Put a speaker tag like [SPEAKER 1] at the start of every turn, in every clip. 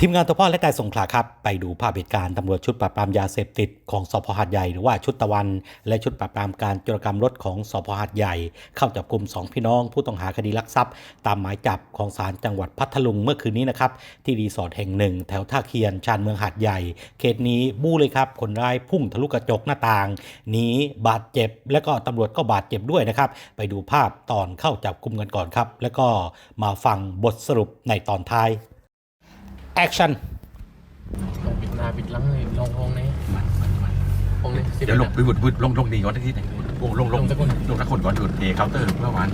[SPEAKER 1] ทีมงานตัวพ่อและแต่สงขลาครับ ไปดูภาพเหตุการณ์ตำรวจชุดปราบปรามยาเสพติดของสพหาดใหญ่หรือว่าชุดตะวัน และชุดปราบปรามการโจรกรรมรถของสพหาดใหญ่ เข้าจับกลุ่มสองพี่น้องผู้ต้องหาคดีลักทรัพย์ ตามหมายจับของศาลจังหวัดพัทลุงเมื่อคืนนี้นะครับที่รีสอร์ทแห่งหนึ่ง แถวท่าเคียนชานเมืองหาดใหญ่ เขตนี้บู้เลยครับคนร้ายพุ่งทะลุกระจกหน้าต่างหนีบาดเจ็บ และก็ตำรวจก็บาดเจ็บด้วยนะครับไปดูภาพตอนเข้าจับกลุ่มกันก่อนครับแล้วก็มาฟังบทสรุปในตอนท้าย Action
[SPEAKER 2] ลองปิดหน้าปิดหลังเลยลองห้องนี้ห้องนี้สิบ
[SPEAKER 3] เดี๋ยวลง
[SPEAKER 2] นะ
[SPEAKER 3] ไปบุดบุดลงลงดีก่อนที่ไหนลงลงลง
[SPEAKER 2] ลงสักคน
[SPEAKER 3] ลงสักคนก่อนดูเอเคาน์เตอร์เมื่อวาน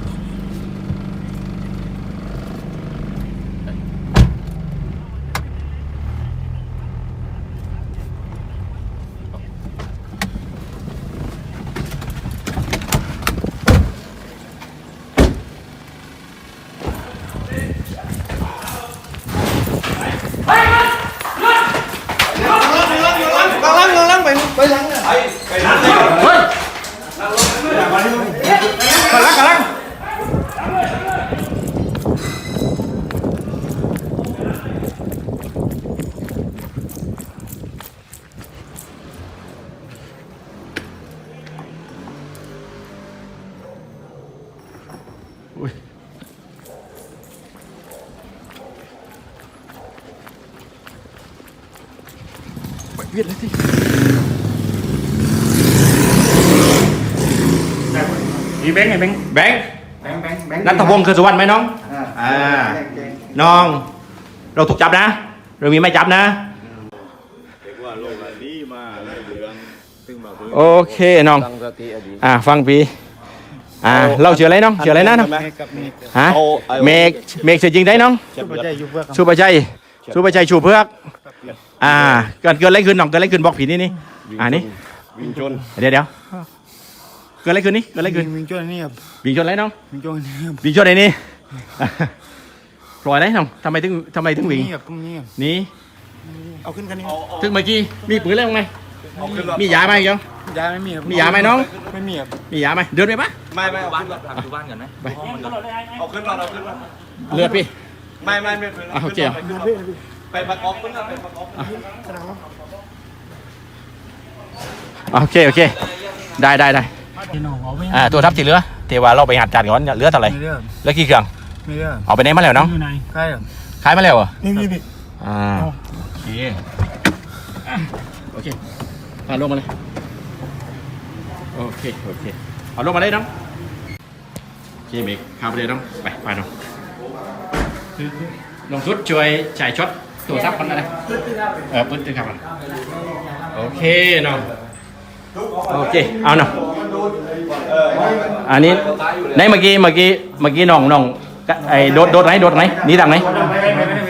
[SPEAKER 3] เวียดเลย
[SPEAKER 4] มีแบงค์ไงแบงค์
[SPEAKER 3] แบงค์
[SPEAKER 4] แบงค์แบงค์แบงค์
[SPEAKER 3] นัทพงศ์คือสุวรรณไหมน้อง อ่าน้อง เราถูกจับนะ เรามีไม่จับนะ
[SPEAKER 5] ว่าโลกอันนี้มาไล่เรืองซึ่งมาพื้น
[SPEAKER 3] โอเคน้องอ่าฟังปีอ่าเราเชื่ออะไรน้องเชื่ออะไรนะน้องฮะเมกเมกเชื่อจริงได้น้อง
[SPEAKER 5] เจ็บใจอยู่เพื่อ
[SPEAKER 3] ชูประชัยชูประชัยชูเพือกอ่าเกิดเกิดอะไรขึ้นน้องเกิดอะไรขึ้นบอกผีนี่นี่อ่านี่
[SPEAKER 5] วิ่งชน
[SPEAKER 3] เดี๋ยวเดี๋ยว เกิดอะไรขึ้นนี่เกิดอะไรขึ้น
[SPEAKER 4] มิงจ้วยนี่ครับ
[SPEAKER 3] วิ่งชนอะไรน้อง
[SPEAKER 4] มิงจ้วยนี่ครับ
[SPEAKER 3] วิ่งชนไหนนี่ปล่อยได้น้องทำไมถึงทำไมถึงวิ่ง
[SPEAKER 4] นี่ครับตรงนี้ครับ
[SPEAKER 3] หนี่
[SPEAKER 4] เอาขึ้นกันนี่
[SPEAKER 3] ถึงเมื่อกี้มีปืนแล้วไหมมียาไหมยัง
[SPEAKER 4] ยาไม่มีครับ
[SPEAKER 3] มียาไหมน้อง
[SPEAKER 4] ไม่มีครับ
[SPEAKER 3] มียาไหมเดินไปปะ
[SPEAKER 5] ไม่ไม่เอาขึ้นก่อนดูบ้านก่อนไหมเอาขึ้นก่อนเอาขึ้นก่อน
[SPEAKER 3] เลือดพี่
[SPEAKER 5] ไม่ไม่ไม่เป็น
[SPEAKER 3] อะโอเค
[SPEAKER 5] ไปประกอบขึ้นก่อนไปประกอบ
[SPEAKER 3] โอเคโอเคได้ได้ได้
[SPEAKER 4] พี่น้องเอาไม่
[SPEAKER 3] อ่าตัวทับที่เหลือเทว่าเราไปหัดจัดก่อนเหลือเท่าไหร่
[SPEAKER 4] ไม่เรื่อง
[SPEAKER 3] เหลือกี่เครื่อง
[SPEAKER 4] ไม่เรื่อง
[SPEAKER 3] เอาไปไหนมาแล้วน้อง
[SPEAKER 4] อยู่ไหนใช่ครับ
[SPEAKER 3] ขายมาแล้วเหรอ
[SPEAKER 4] นี่นี่นี่
[SPEAKER 3] อ่าโอเคอะโอเคพาลงมาเลยโอเคโอเคเอาลงมาเลยน้องโอเคเมกข้ามไปเลยน้องไปไปน้องลงสุดช่วยจ่ายช็อตตัวซับมันอะไรเออปึ๊ดด้วยครับมันโอเคน้องโอเคเอาน้อง อันนี้ในเมื่อกี้เมื่อกี้เมื่อกี้น้องน้องไอ้โดดโดดไหนโดดไหนหนี่ทางไหน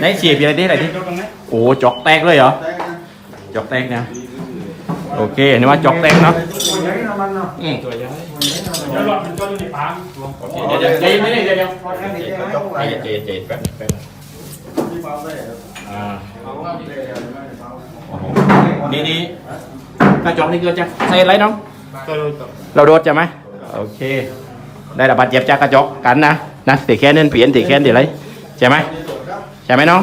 [SPEAKER 3] ไหนเสียบอะไรที่ไหนที่โอ้จอกแตกเลยเหรอจอกแตกนะโอเคนี่ว่าจอกแตกเนาะอืมตัวใหญ่เดี๋ยวเดี๋ยวใจเย็นนิดนึงเดี๋ยวเดี๋ยวใจเย็นใจเย็นใจเย็นแป๊บแป๊บอ่าโอ้โหนี่นี่กระจกนี่เกิดจากเศษอะไรน้อง
[SPEAKER 4] ก็ เลยกับ
[SPEAKER 3] เราโดดใช่ไหมโอเค ได้รับบาดเจ็บจากกระจกกันนะนะตีแค่นั้นเปลี่ยนตีแค่นี้เลยใช่ไหมใช่ไหมน้อง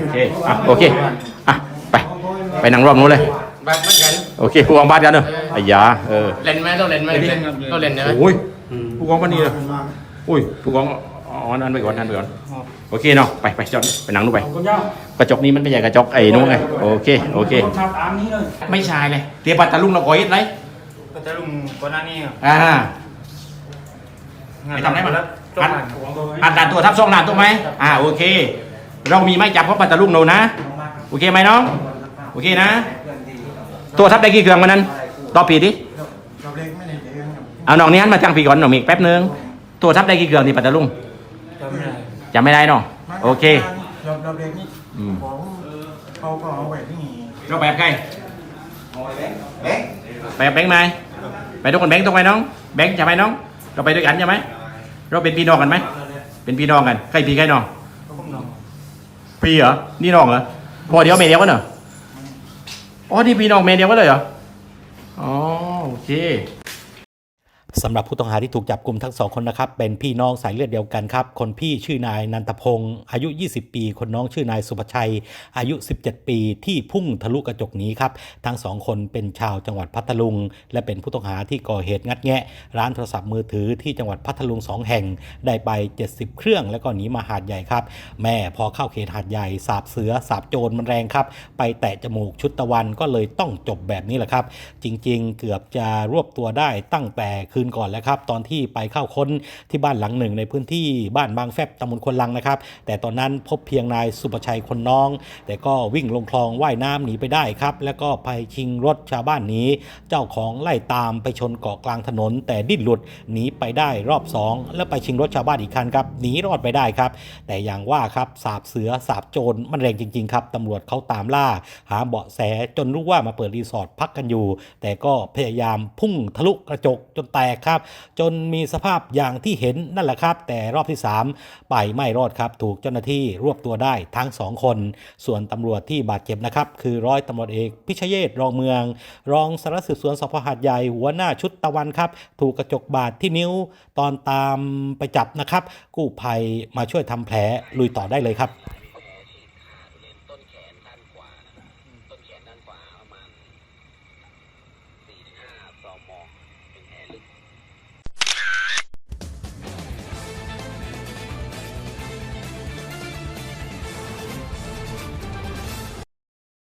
[SPEAKER 3] โอเคอะโอเคอะไปไปนั่งรอบนู้นเลย
[SPEAKER 2] บ้านเหมือนกัน
[SPEAKER 3] โอเคผู้กองบ้านกันเนอะไอ้ยาเออ
[SPEAKER 2] เล่นไหมต้องเล่นไหมเล่นต้องเล่นใช่ไหม
[SPEAKER 3] โอ้ยผู้กองบ้านนี้เลยอุ้ยผู้กองอ๋อนั่นไปก่อนนั่นไปก่อนโอเคเนาะไปไปจอดไปนั่งนู้นไปกระจกนี้มันไม่ใช่กระจกไอ้นู้นไงโอเคโอเค
[SPEAKER 4] ชาวตามนี้เลย
[SPEAKER 3] ไม่ใช่เลยเตียปัตตาลุงเราก่อเหตุไร
[SPEAKER 4] ก็จะลุงก่อนหน้านี้ครับ
[SPEAKER 3] อ่า ไปทำอะไรมา
[SPEAKER 4] จบงานของตัว
[SPEAKER 3] อันดันตัวทับซ่องนานถูกไหมอ่าโอเค เรามีไม้จับเพราะปัตตาลุงโนนะ โอเคไหมน้อง โอเคนะ ตัวทับได้กี่เครื่องวันนั้นตอบผิดดิ
[SPEAKER 4] เราเล็กไม่ได้เลี้ยงครับ
[SPEAKER 3] เอาน้องนี้หันมาจังปีก่อนหน่อยมีแป๊บนึง ตัวทับได้กี่เครื่องที่ปัตตาลุง
[SPEAKER 4] จำไม่ได้
[SPEAKER 3] จำไม่ได้เนาะโอเค
[SPEAKER 4] เราเราเล็กนี่
[SPEAKER 3] อืม
[SPEAKER 4] ของเขาก็เอาไว้ที่
[SPEAKER 3] เราแบบใคร แบบแบงค์ไหมไปทุกคนแบงค์ตรงไหมน้องแบงค์ใช่ไหมน้อง เราไปด้วยกันใช่ไหมเราเป็นพี่น้องกันไหมเป็นพี่น้องกันใครพี่ใครน้องพี่เหรอนี่น้องเหรอพอเดียวเมยเดียวกันเหรออ๋อนี่พี่น้องเมยเดียวกันเลยเหรออ๋อโอเค
[SPEAKER 1] สำหรับผู้ต้องหาที่ถูกจับกลุ่มทั้งสองคนนะครับเป็นพี่น้องสายเลือดเดียวกันครับ คนพี่ชื่อนายนันทพงศ์อายุ 20 ปี คนน้องชื่อนายสุภชัย อายุ 17 ปีที่พุ่งทะลุกระจกนี้ครับทั้งสองคนเป็นชาวจังหวัดพัทลุง และเป็นผู้ต้องหาที่ก่อเหตุงัดแงะ ร้านโทรศัพท์มือถือที่จังหวัดพัทลุงสองแห่งได้ไป 70 เครื่อง แล้วก็หนีมาหาดใหญ่ครับ แม่พอเข้าเขตหาดใหญ่สาบเสือสาบโจรมันแรงครับ ไปแตะจมูกชุดตะวันก็เลยต้องจบแบบนี้แหละครับ จริง ๆ เกือบจะรวบตัวได้ตั้งแต่คืนก่อนแล้วครับ ตอนที่ไปเข้าค้นที่บ้านหลังหนึ่ง ในพื้นที่บ้านบางแฟบตำบลควนลังนะครับ แต่ตอนนั้นพบเพียงนายสุประชัยคนน้อง แต่ก็วิ่งลงคลองว่ายน้ำหนีไปได้ครับ แล้วก็ไปชิงรถชาวบ้านหนี้เจ้าของไล่ตามไปชนเกาะกลางถนน แต่ดิ้นหลุดหนีไปได้รอบ 2 แล้วไปชิงรถชาวบ้านอีกคันครับหนีรอดไปได้ครับ แต่อย่างว่าครับสาบเสือสาบโจรมันแรงจริงๆครับตำรวจเขาตามล่า หาเบาะแสจนรู้ว่ามาเปิดรีสอร์ทพักกันอยู่ แต่ก็พยายามพุ่งทะลุกระจกจนแตกครับ จนมีสภาพอย่างที่เห็นนั่นแหละครับ แต่รอบที่ 3 ไปไม่รอดครับ ถูกเจ้าหน้าที่รวบตัวได้ทั้งสองคน ส่วนตำรวจที่บาดเจ็บนะครับ คือร้อยตำรวจเอกพิชเยศรองเมือง รองสารวัตรสืบสวนสพหาดใหญ่หัวหน้าชุดตะวันครับ ถูกกระจกบาดที่นิ้วตอนตามไปจับนะครับ กู้ภัยมาช่วยทำแผลลุยต่อได้เลยครับ